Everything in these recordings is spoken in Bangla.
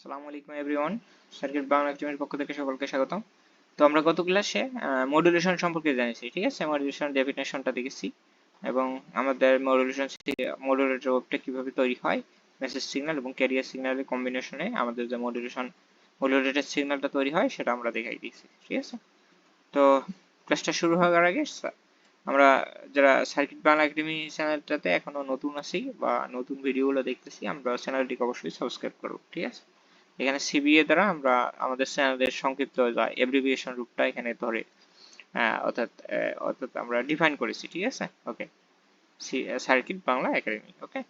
আসসালামু আলাইকুম এভরিওয়ান সার্কিট বাংলা টিমের পক্ষ থেকে সকলকে স্বাগতম। তো আমরা গত ক্লাসে মডুলেশন সম্পর্কে জেনেছি ঠিক আছে? মডুলেশন ডেফিনেশনটা দেখেছি এবং আমাদের মডুলেশন মডুলেটর ওয়েবটা কীভাবে তৈরি হয় মেসেজ সিগন্যাল এবং ক্যারিয়ার সিগন্যালের কম্বিনেশনে আমাদের যে মডুলেশন মডুলেটেড সিগন্যালটা তৈরি হয়, সেটা আমরা দেখাই দিয়েছি, ঠিক আছে? তো ক্লাসটা শুরু হওয়ার আগে আমরা যারা সার্কিট বাংলা একাডেমি চ্যানেলটাতে এখনও নতুন আছি বা নতুন ভিডিওগুলো দেখতেছি, আমরা চ্যানেলটিকে অবশ্যই সাবস্ক্রাইব করব ঠিক আছে? এখানে সিবিএ দ্বারা আমরা আমাদের চ্যানেলের সংক্ষিপ্ত যা এব্রিভিয়েশন রূপটা এখানে ধরে অর্থাৎ অর্থাৎ আমরা ডিফাইন করেছি, ঠিক আছে? Okay circuit Bangla academy okay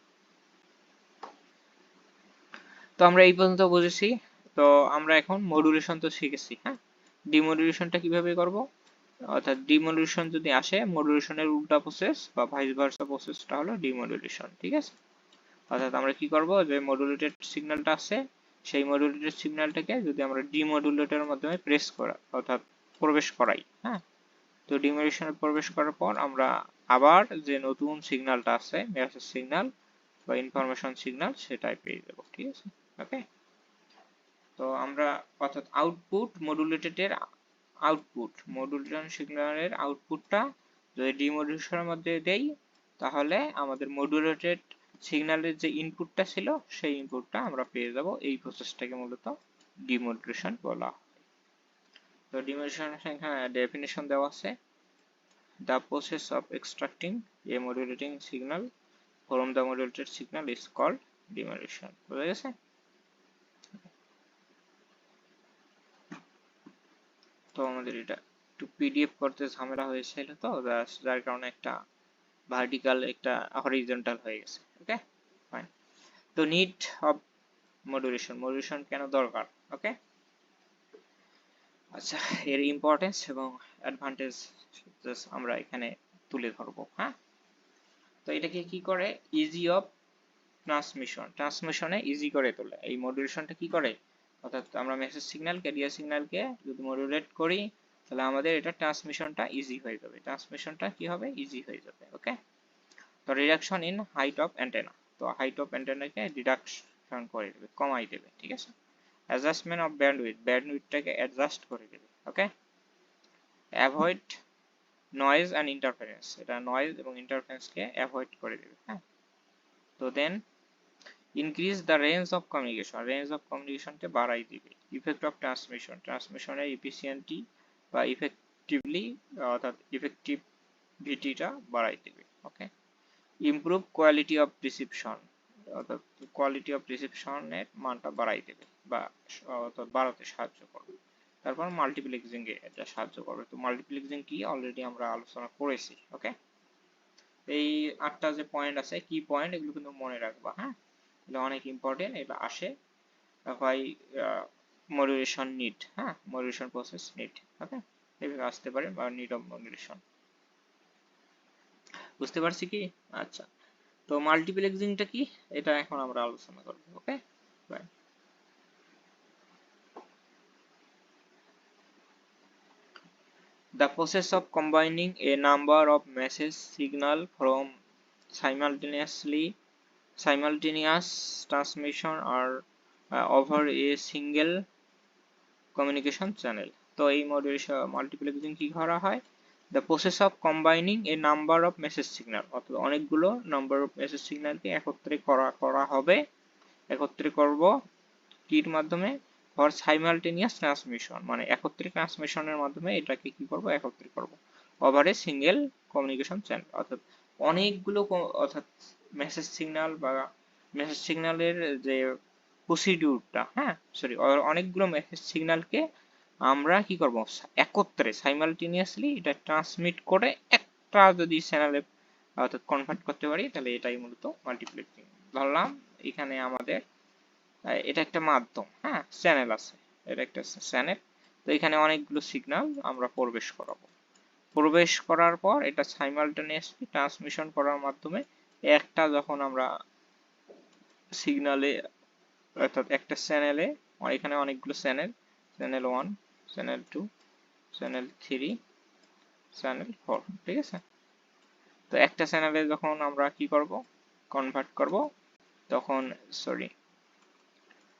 তো আমরা এই পর্যন্ত বুঝেছি। তো আমরা এখন মডুলেশন তো শিখেছি হ্যাঁ? ডিমডুলেশনটা কীভাবে করব? অর্থাৎ ডিমডুলেশন যদি আসে মডুলেশনের উল্টা প্রসেস বা ভাইস ভার্সা প্রসেসটা হলো ডিমডুলেশন ঠিক আছে? অর্থাৎ আমরা কি করব? যে মডুলেটেড সিগন্যালটা আছে সেই মডুলেটেড সিগন্যালটাকে যদি আমরা ডিমডুলেটরের মাধ্যমে প্রেস করা, অর্থাৎ প্রবেশ করাই হ্যাঁ? তো ডিমোডুলেশনে প্রবেশ করার পর আমরা আবার যে নতুন সিগন্যালটা আছে, মেসেজ সিগন্যাল বা ইনফরমেশন সিগন্যাল সেটাই পেয়ে যাব, ঠিক আছে? ওকে তো আমরা, অর্থাৎ আউটপুট মডুলেটেডের আউটপুট মডুলেশন সিগন্যালের আউটপুটটা যদি ডিমোডুলেশনের মধ্যে দেই, তাহলে আমাদের মডুলেটেড সিগন্যালের যে ইনপুটটা ছিল, সেই ইনপুটটা আমরা পেয়ে যাব এই প্রসেসটাকে মূলত ডিমোডুলেশন বলা হয়। তো ডিমোডুলেশন এখানে ডেফিনেশন দেওয়া আছে। The process of extracting a modulating signal from the modulated signal is called demodulation বুঝা গেছে? তো আমাদের এটা একটু পিডিএফ করতে ঝামেলা হয়েছিল তো যার কারণে একটা ভার্টিক্যাল একটা হরিজন্টাল হয়ে গেছে ওকে ফাইন তো নিড অফ মডুলেশন মডুলেশন কেন দরকার ওকে আচ্ছা এর ইম্পর্টেন্স এবং অ্যাডভান্টেজ আমরা এখানে তুলে ধরবো হ্যাঁ? তো এটাকে কি করে? ইজি অফ ট্রান্সমিশন ট্রান্সমিশনে ইজি করে তোলে। এই মডুলেশনটা কি করে? অর্থাৎ আমরা মেসেজ সিগন্যাল ক্যারিয়ার সিগন্যালকে যদি মডুলেট করি তাহলে আমাদের এটা ট্রান্সমিশনটা ইজি হয়ে যাবে। ট্রান্সমিশনটা কি হবে? ইজি হয়ে যাবে ওকে তো reduction in height of antenna তো হাইট অফ অ্যান্টেনাকে রিডাকশন করে দেবে কমাই দেবে, ঠিক আছে? অ্যাডজাস্টমেন্ট অফ ব্যান্ডউইথ ব্যান্ডউইথটাকে অ্যাডজাস্ট করে দেবে okay avoid noise and interference এটা নয়েজ এবং ইন্টারফারেন্সকে অ্যাভয়েড করে দেবে হ্যাঁ? তো then increase the range of communication range of কমিউনিকেশনকে বাড়াই দিবে। ইফেক্ট অফ ট্রান্সমিশন ট্রান্সমিশনের ইফিসিয়েন্টি বা ইফেক্টিভলি অর্থাৎ ইফেক্টিভিটিটা বাড়াই দেবে okay improve quality of reception অর্থাৎ কোয়ালিটি অফ রিসিপশনের মানটা বাড়াই দেবে বা অর্থাৎ বাড়াতে সাহায্য করবে। তারপর মাল্টিপ্লেক্সিং এ এটা সাহায্য করবে। তো মাল্টিপ্লেক্সিং কি? অলরেডি আমরা আলোচনা করেছি ওকে এই আটটা যে পয়েন্ট আছে, কি পয়েন্ট এগুলো কিন্তু মনে রাখবা হ্যাঁ? এগুলো অনেক ইম্পর্টেন্ট এটা আসে হয় মডুলেশন নিড হ্যাঁ? মডুলেশন প্রসেস নিড আসতে পারে বা নিরব মগ্রেশন বুঝতে পারছি কি? আচ্ছা। তো মাল্টিপ্লেক্সিংটা কি? এটা এখন আমরা আলোচনা করব, okay? By the process of combining a number of message signal from simultaneously simultaneous transmission R over a single communication channel তো এই মডুলেশন মাল্টিপ্লেক্সিং কি করা হয়? The process of combining a number of message signal অর্থাৎ অনেকগুলো নাম্বার অফ মেসেজ সিগন্যালকে একত্রে করা করা হবে। একত্রে করব কির মাধ্যমে? ফর সাইমালটেনিয়াস ট্রান্সমিশন মানে একত্রে ট্রান্সমিশনের মাধ্যমে এটাকে কি করব? একত্রে করব। Over a single communication channel অর্থাৎ অনেকগুলো অর্থাৎ মেসেজ সিগন্যাল বা মেসেজ সিগন্যালের যে প্রসিডিউরটা হ্যাঁ? সরি অনেকগুলো মেসেজ সিগন্যালকে আমরা কি করব? একত্রে সাইমালটেনিয়াসলি এটা ট্রান্সমিট করে একটা যদি চ্যানেলে অর্থাৎ কনভার্ট করতে পারি, তাহলে এটাই মূলত মাল্টিপ্লেক্সিং ধরলাম, এখানে আমাদের এটা একটা মাধ্যম হ্যাঁ চ্যানেল আছে, এটা একটা চ্যানেল তো এখানে অনেকগুলো সিগন্যাল আমরা প্রবেশ করাবো। প্রবেশ করার পর এটা সাইমালটেনিয়াসলি ট্রান্সমিশন করার মাধ্যমে একটা যখন আমরা সিগনালে অর্থাৎ একটা চ্যানেলে এখানে অনেকগুলো channel channel one channel two channel three channel four ঠিক আছে? তো একটা চ্যানেলে যখন আমরা কি করব? কনভার্ট করব, তখন সরি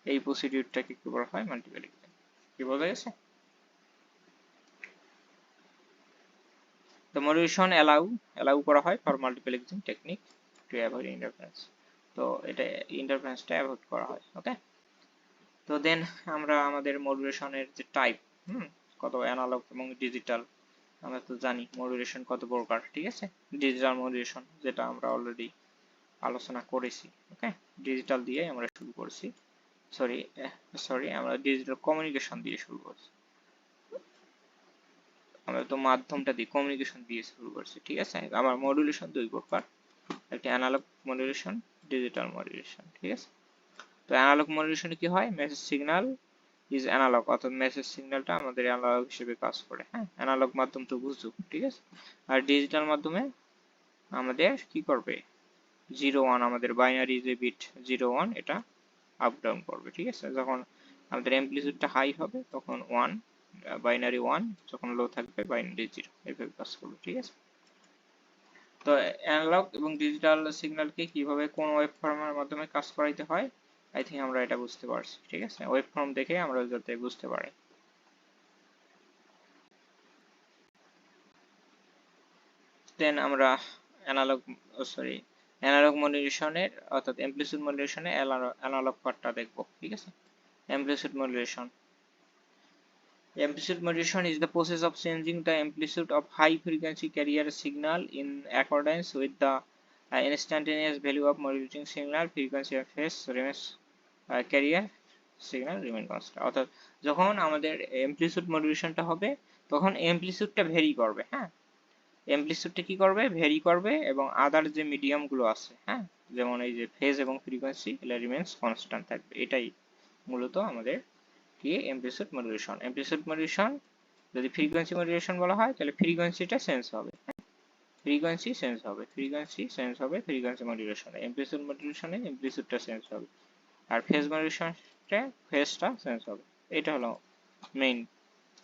এই প্রসিডিউরটাকে কি বলা হয়? মাল্টিপ্লেক্সিং কি বোঝা গেছে? তো মডুলেশন অ্যালাউ অ্যালাউ করা হয় for multiplexing technique to avoid interference তো এটা ইন্টারফারেন্সটা অ্যাভয়েড করা হয় ওকে তো দেন আমরা আমাদের মডুলেশনের যে টাইপ কত অ্যানালগ এবং ডিজিটাল আমরা তো জানি মডুলেশন কত প্রকার, ঠিক আছে? ডিজিটাল মডুলেশন যেটা আমরা অলরেডি আলোচনা করেছি ওকে ডিজিটাল দিয়ে আমরা শুরু করছি। সরি সরি আমরা ডিজিটাল কমিউনিকেশন দিয়ে শুরু করছি। আমরা তো মাধ্যমটা দিয়ে কমিউনিকেশন দিয়ে শুরু করছি, ঠিক আছে? আমার মডুলেশন দুই প্রকার, একটা অ্যানালগ মডুলেশন ডিজিটাল মডুলেশন ঠিক আছে? তো অ্যানালগ মডুলেশনে কি হয়? মেসেজ সিগন্যাল ইজ অ্যানালগ অর্থাৎ মেসেজ সিগন্যালটা আমাদের অ্যানালগ হিসেবে কাজ করে। হ্যাঁ। অ্যানালগ মাধ্যম তো বুঝছ ঠিক আছে? আর ডিজিটাল মাধ্যমে আমাদের কি করবে? জিরো ওয়ান আমাদের বাইনারি যে বিট জিরো ওয়ান এটা আপ ডাউন করবে ঠিক আছে? যখন আমাদের অ্যাম্পলিটিউডটা হাই হবে তখন ওয়ান বাইনারি ওয়ান যখন লো থাকবে বাইনারি জিরো এইভাবে কাজ করবে ঠিক আছে? তো অ্যানালগ এবং ডিজিটাল সিগন্যালকে কীভাবে কোন ওয়েব ফর্মের মাধ্যমে কাজ করাইতে হয়? আই থিঙ্ক আমরা এটা বুঝতে পারছি ঠিক আছে ওয়েব ফর্ম দেখে আমরা যাতে বুঝতে পারি দেন আমরা অ্যানালগ সরি অ্যানালগ মডুলেশনের অর্থাৎ অ্যাম্পলিটিউড মডুলেশনে অ্যানালগ পার্টটা দেখব ঠিক আছে amplitude modulation Amplitude modulation is the process of changing the amplitude of high frequency carrier signal in accordance with the uh, instantaneous value of modulating signal frequency of phase remains carrier signal remain constant. অর্থাৎ যখন আমাদের amplitude modulationটা হবে, তখন amplitudeটা ভেরি করবে হ্যাঁ? amplitudeটা কি করবে? ভেরি করবে এবং আদার যে মিডিয়ামগুলো আছে হ্যাঁ? যেমন এই যে ফেজ এবং ফ্রিকোয়েন্সি এগুলো রিমেন্স কনস্ট্যান্ট থাকবে। এটাই মূলত আমাদের কি? অ্যাম্পলিটিউড মডুলেশন অ্যাম্পলিটিউড মডুলেশন যদি ফ্রিকোয়েন্সি মডুলেশন বলা হয়, তাহলে ফ্রিকোয়েন্সিটা চেঞ্জ হবে ফ্রিকোয়েন্সি চেঞ্জ হবে ফ্রিকোয়েন্সি চেঞ্জ হবে ফ্রিকোয়েন্সি মডুলেশনে অ্যাম্পলিটিউড মডুলেশনে অ্যাম্পলিটিউডটা চেঞ্জ হবে। আর ফেজ মডুলেশনটা ফেজটা চেঞ্জ হবে। এটা হলো মেইন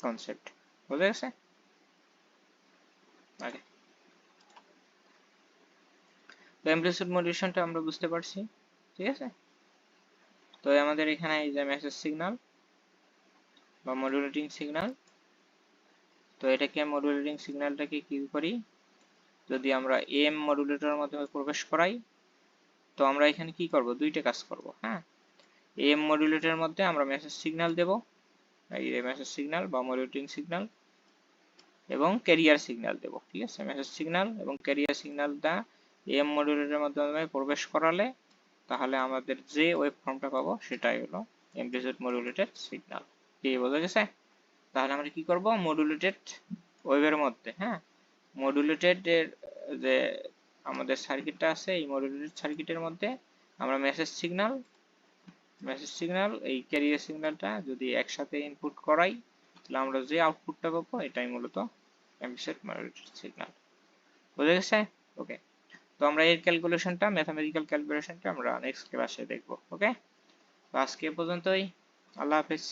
কনসেপ্ট বুঝা গেছে? ওকে তো অ্যাম্পলিটিউড মডুলেশনটা আমরা বুঝতে পারছি, ঠিক আছে? তো আমাদের এখানে এই যে মেসেজ সিগন্যাল বা মডুলেটিং সিগন্যাল তো এটাকে মডুলেটিং সিগন্যালটাকে কি করি? যদি আমরা এম মডুলেটরের মাধ্যমে প্রবেশ করাই, তো আমরা এখানে কি করব? দুইটা কাজ করব হ্যাঁ? এম মডুলেটরের মধ্যে আমরা মেসেজ সিগন্যাল দেব। এই মেসেজ সিগন্যাল বা মডুলেটিং সিগন্যাল এবং ক্যারিয়ার সিগন্যাল দেব, ঠিক আছে? মেসেজ সিগন্যাল এবং ক্যারিয়ার সিগন্যালটা এম মডুলেটরের মাধ্যমে প্রবেশ করালে তাহলে আমাদের যে ওয়েব ফর্মটা পাবো সেটাই হলো এমপ্লিসিড মডুলেটেড সিগন্যাল কি বোঝা গেছে? তাহলে আমরা কি করব? মডুলেটেড ওয়েবের মধ্যে হ্যাঁ? মডুলেটেড এর, যে আমাদের সার্কিটটা আছে, এই মডুলেটেড সার্কিটের মধ্যে আমরা মেসেজ সিগন্যাল মেসেজ সিগন্যাল এই ক্যারিয়ার সিগন্যালটা যদি একসাথে ইনপুট করাই, তাহলে আমরা যে আউটপুটটা পাবো, এটাই মূলত এমসেট মডুলেটেড সিগন্যাল বুঝে গেছে? ওকে তো আমরা এর ক্যালকুলেশনটা ম্যাথমেটিক্যাল ক্যালকুলেশনটা আমরা নেক্সট ক্লাসে দেখব ওকে তো আজকে পর্যন্তই। আল্লাহ হাফেজ।